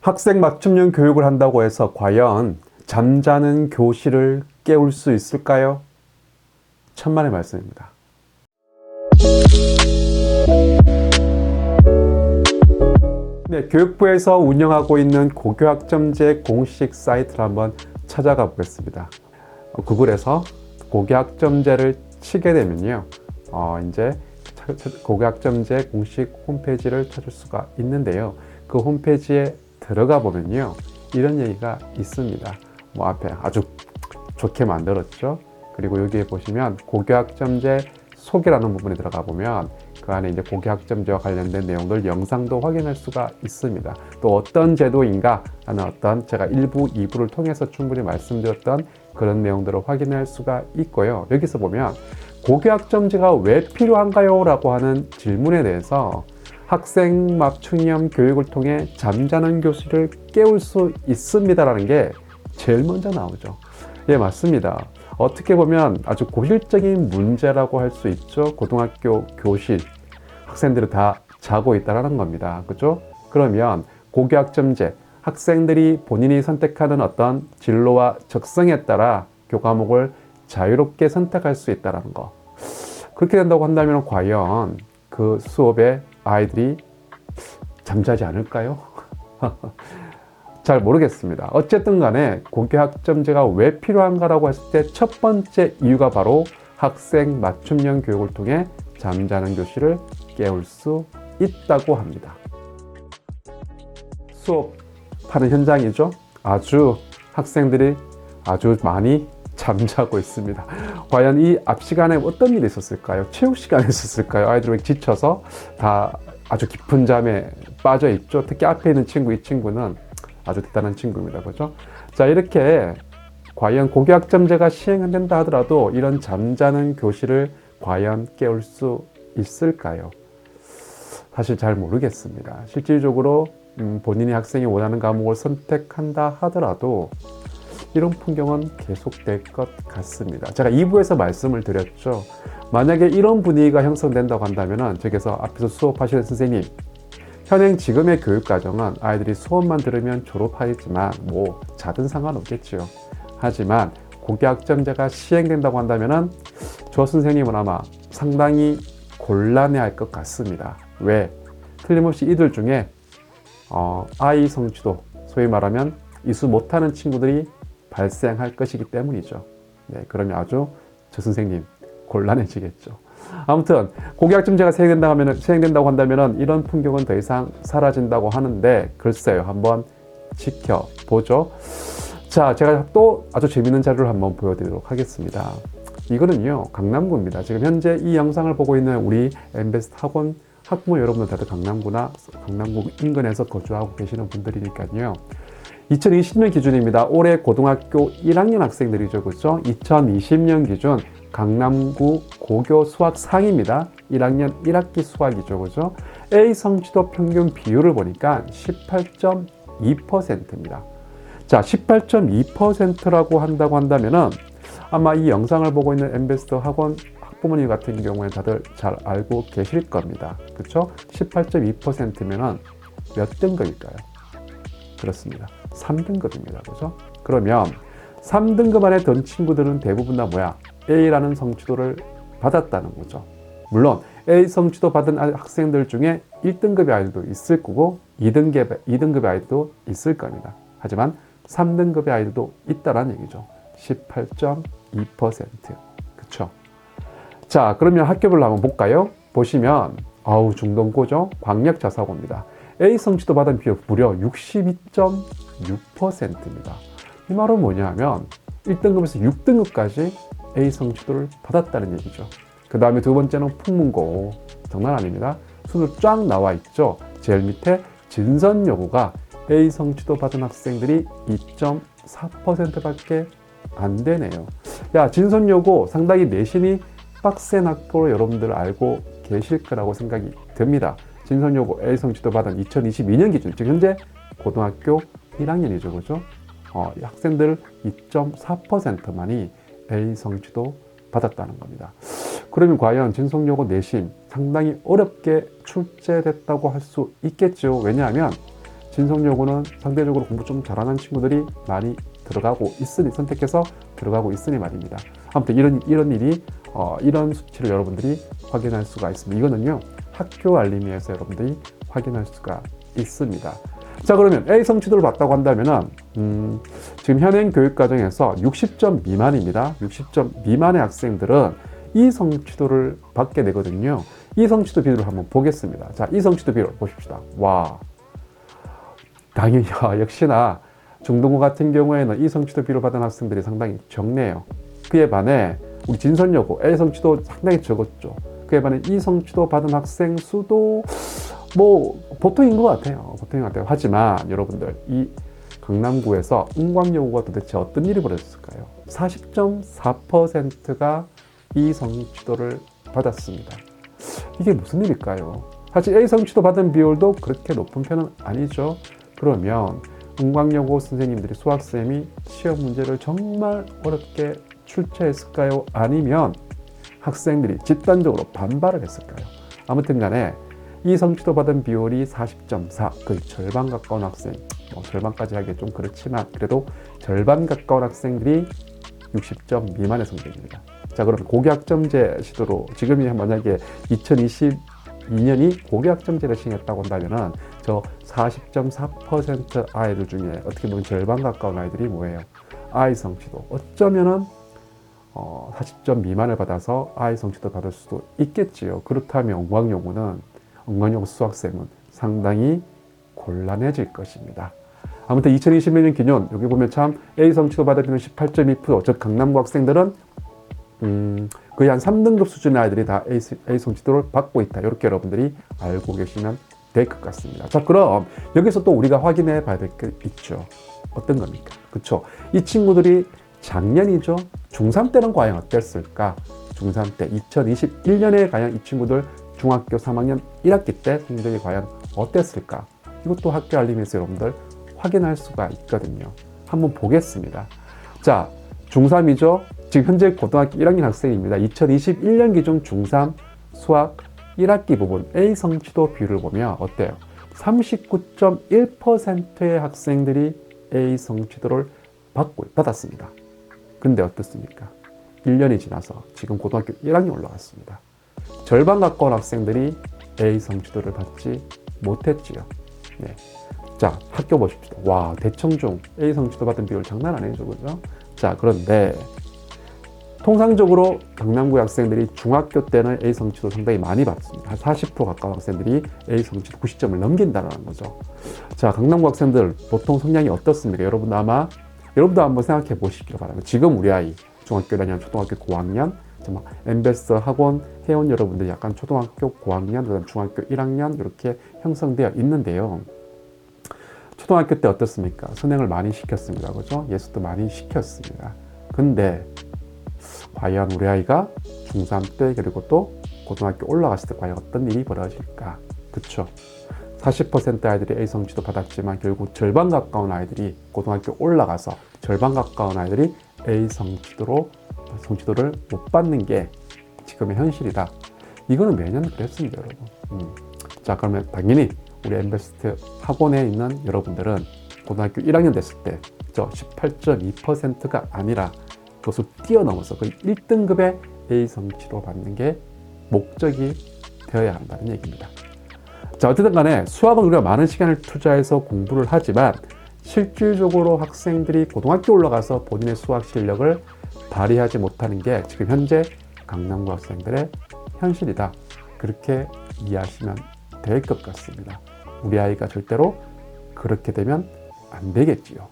학생 맞춤형 교육을 한다고 해서 과연 잠자는 교실을 깨울 수 있을까요? 천만의 말씀입니다. 네, 교육부에서 운영하고 있는 고교학점제 공식 사이트를 한번 찾아가 보겠습니다. 어, 구글에서 고교학점제를 치게 되면요, 어, 이제 고교학점제 공식 홈페이지를 찾을 수가 있는데요. 그 홈페이지에 들어가 보면요, 이런 얘기가 있습니다. 뭐 앞에 아주 좋게 만들었죠. 그리고 여기에 보시면 고교학점제 소개라는 부분에 들어가 보면 그 안에 이제 고교학점제와 관련된 내용들 영상도 확인할 수가 있습니다. 또 어떤 제도인가 하는 어떤 제가 1부, 2부를 통해서 충분히 말씀드렸던 그런 내용들을 확인할 수가 있고요. 여기서 보면 고교학점제가 왜 필요한가요? 라고 하는 질문에 대해서 학생 맞춤형 교육을 통해 잠자는 교실을 깨울 수 있습니다라는 게 제일 먼저 나오죠. 예, 맞습니다. 어떻게 보면 아주 고질적인 문제라고 할 수 있죠. 고등학교 교실 학생들이 다 자고 있다라는 겁니다. 그죠? 그러면 고교학점제 학생들이 본인이 선택하는 어떤 진로와 적성에 따라 교과목을 자유롭게 선택할 수 있다는 거. 그렇게 된다고 한다면 과연 그 수업에 아이들이 잠자지 않을까요? 잘 모르겠습니다. 어쨌든 간에 고교학점제가 왜 필요한가라고 했을 때 첫 번째 이유가 바로 학생 맞춤형 교육을 통해 잠자는 교실을 깨울 수 있다고 합니다. 수업하는 현장이죠. 아주 학생들이 아주 많이 잠자고 있습니다. 과연 이 앞 시간에 어떤 일이 있었을까요? 체육 시간에 있었을까요? 아이들이 지쳐서 다 아주 깊은 잠에 빠져 있죠. 특히 앞에 있는 친구, 이 친구는 아주 대단한 친구입니다. 그죠? 자, 이렇게 과연 고교학점제가 시행된다 하더라도 이런 잠자는 교실을 과연 깨울 수 있을까요? 사실 잘 모르겠습니다. 실질적으로 음, 본인이 학생이 원하는 과목을 선택한다 하더라도 이런 풍경은 계속될 것 같습니다. 제가 2부에서 말씀을 드렸죠. 만약에 이런 분위기가 형성된다고 한다면 저기서 앞에서 수업하시는 선생님 현행 지금의 교육 과정은 아이들이 수업만 들으면 졸업하겠지만 뭐 자든 상관없겠지요. 하지만 고교학점제가 시행된다고 한다면은 저 선생님은 아마 상당히 곤란해할 것 같습니다. 왜? 틀림없이 이들 중에 어, 아이 성취도 소위 말하면 이수 못하는 친구들이 발생할 것이기 때문이죠. 네, 그러면 아주 저 선생님 곤란해지겠죠. 아무튼 고교학점제가 시행된다고 하면 시행된다고 한다면은 이런 풍경은 더 이상 사라진다고 하는데 글쎄요 한번 지켜보죠. 자 제가 또 아주 재밌는 자료를 한번 보여드리도록 하겠습니다. 이거는요 강남구입니다. 지금 현재 이 영상을 보고 있는 우리 엠베스트 학원 학부모 여러분들 다들 강남구나 강남구 인근에서 거주하고 계시는 분들이니까요. 2020년 기준입니다. 올해 고등학교 1학년 학생들이죠. 그렇죠? 2020년 기준 강남구 고교 수학 상입니다. 1학년 1학기 수학이죠. 그죠? A 성취도 평균 비율을 보니까 18.2%입니다. 자, 18.2%라고 한다고 한다면은 아마 이 영상을 보고 있는 엠베스터 학원 학부모님 같은 경우에 다들 잘 알고 계실 겁니다. 그렇죠? 18.2%면은 몇 등급일까요? 그렇습니다. 3등급입니다. 그죠? 그러면 3등급 안에 든 친구들은 대부분 다 뭐야? A라는 성취도를 받았다는 거죠. 물론 A 성취도 받은 아- 학생들 중에 1등급의 아이들도 있을 거고 2등급의, 2등급의 아이들도 있을 겁니다. 하지만 3등급의 아이들도 있다라는 얘기죠. 18.2%. 그쵸? 자, 그러면 학교별로 한번 볼까요? 보시면 아우 중동고죠. 광역자사고입니다. A 성취도 받은 비율 무려 62.6%입니다. 이 말은 뭐냐면 1등급에서 6등급까지 A 성취도를 받았다는 얘기죠. 그 다음에 두 번째는 풍문고 장난 아닙니다. 순으로 쫙 나와 있죠. 제일 밑에 진선 여고가 A 성취도 받은 학생들이 2.4%밖에 안 되네요. 야 진선 여고 상당히 내신이 빡센 학교로 여러분들 알고 계실 거라고 생각이 듭니다. 진선여고 A 성취도 받은 2022년 기준, 즉 현재 고등학교 1학년이죠, 그죠? 어, 이 학생들 2.4%만이 A 성취도 받았다는 겁니다. 그러면 과연 진성여고 내신 상당히 어렵게 출제됐다고 할 수 있겠죠. 왜냐하면 진성여고는 상대적으로 공부 좀 잘하는 친구들이 많이 들어가고 있으니 선택해서 들어가고 있으니 말입니다. 아무튼 이런 이런 일이 어, 이런 수치를 여러분들이 확인할 수가 있습니다. 이거는요 학교 알림에서 여러분들이 확인할 수가 있습니다. 자 그러면 A 성취도를 봤다고 한다면은 음, 지금 현행 교육 과정에서 60점 미만입니다. 60점 미만의 학생들은 이 성취도를 받게 되거든요. 이 성취도 비율을 한번 보겠습니다. 자, 이 성취도 비율 보십시다. 와, 당연히 야, 역시나 중등고 같은 경우에는 이 성취도 비율을 받은 학생들이 상당히 적네요. 그에 반해 우리 진선여고 A 성취도 상당히 적었죠. 그에 반해 이 성취도 받은 학생 수도 뭐 보통인 것 같아요. 보통인 것 같아요. 하지만 여러분들 이 강남구에서 은광여고가 도대체 어떤 일이 벌어졌을까요? 40.4%가 이 성취도를 받았습니다. 이게 무슨 일일까요? 사실 A 성취도 받은 비율도 그렇게 높은 편은 아니죠. 그러면 은광여고 선생님들이 수학쌤이 시험 문제를 정말 어렵게 출제했을까요? 아니면 학생들이 집단적으로 반발을 했을까요? 아무튼 간에 이 성취도 받은 비율이 40.4, 거의 절반 가까운 학생, 뭐 절반까지 하기 좀 그렇지만 그래도 절반 가까운 학생들이 60점 미만의 성적입니다. 자, 그럼 고교학점제 시도로 지금이 만약에 2022년이 고교학점제를 시행했다고 한다면은 저 40.4% 아이들 중에 어떻게 보면 절반 가까운 아이들이 뭐예요? 아이 성취도 어쩌면은 어, 40점 미만을 받아서 아이 성취도 받을 수도 있겠지요. 그렇다면 엉광용구는 엉광용 수학생은 상당히 곤란해질 것입니다. 아무튼 2021년 기준 여기 보면 참 A 성취도 받으면 18.2%, 즉 강남구 학생들은 음, 거의 한 3등급 수준의 아이들이 다 A, A 성취도를 받고 있다. 이렇게 여러분들이 알고 계시면 될 것 같습니다. 자, 그럼 여기서 또 우리가 확인해 봐야 될 게 있죠. 어떤 겁니까? 그쵸? 이 친구들이 작년이죠. 중3 때는 과연 어땠을까? 중3 때 2021년에 과연 이 친구들 중학교 3학년 1학기 때 성적이 과연 어땠을까? 이것도 학교 알림에서 여러분들 확인할 수가 있거든요. 한번 보겠습니다. 자, 중3이죠. 지금 현재 고등학교 1학년 학생입니다. 2021년 기준 중3 수학 1학기 부분 A 성취도 비율을 보면 어때요? 39.1%의 학생들이 A 성취도를 받고, 받았습니다. 근데 어떻습니까? 1년이 지나서 지금 고등학교 1학년 올라갔습니다. 절반 가까운 학생들이 A 성취도를 받지 못했지요. 네. 자, 학교 보십시오. 와, 대청중 A 성취도 받은 비율 장난 아니죠, 그죠? 자, 그런데 통상적으로 강남구 학생들이 중학교 때는 A 성취도 상당히 많이 받습니다. 한 40% 가까운 학생들이 A 성취도 90점을 넘긴다는 거죠. 자, 강남구 학생들 보통 성향이 어떻습니까? 여러분 아마 여러분도 한번 생각해 보시기 바랍니다. 지금 우리 아이 중학교 1학년, 초등학교 고학년, 정말 엠베스 학원 회원 여러분들 약간 초등학교 고학년, 그다음 중학교 1학년 이렇게 형성되어 있는데요. 초등학교 때 어떻습니까? 선행을 많이 시켰습니다. 그죠? 예수도 많이 시켰습니다. 근데 과연 우리 아이가 중3 때 그리고 또 고등학교 올라갔을 때 과연 어떤 일이 벌어질까? 그쵸? 40% 아이들이 A 성취도 받았지만 결국 절반 가까운 아이들이 고등학교 올라가서 절반 가까운 아이들이 A 성취도로 성취도를 못 받는 게 지금의 현실이다. 이거는 매년 그랬습니다, 여러분. 음. 자, 그러면 당연히 우리 엠베스트 학원에 있는 여러분들은 고등학교 1학년 됐을 때, 저 18.2%가 아니라 그것을 뛰어넘어서 거의 1등급의 A 성취도 받는 게 목적이 되어야 한다는 얘기입니다. 자, 어쨌든 간에 수학은 우리가 많은 시간을 투자해서 공부를 하지만 실질적으로 학생들이 고등학교 올라가서 본인의 수학 실력을 발휘하지 못하는 게 지금 현재 강남구 학생들의 현실이다. 그렇게 이해하시면 될 것 같습니다. 우리 아이가 절대로 그렇게 되면 안 되겠지요.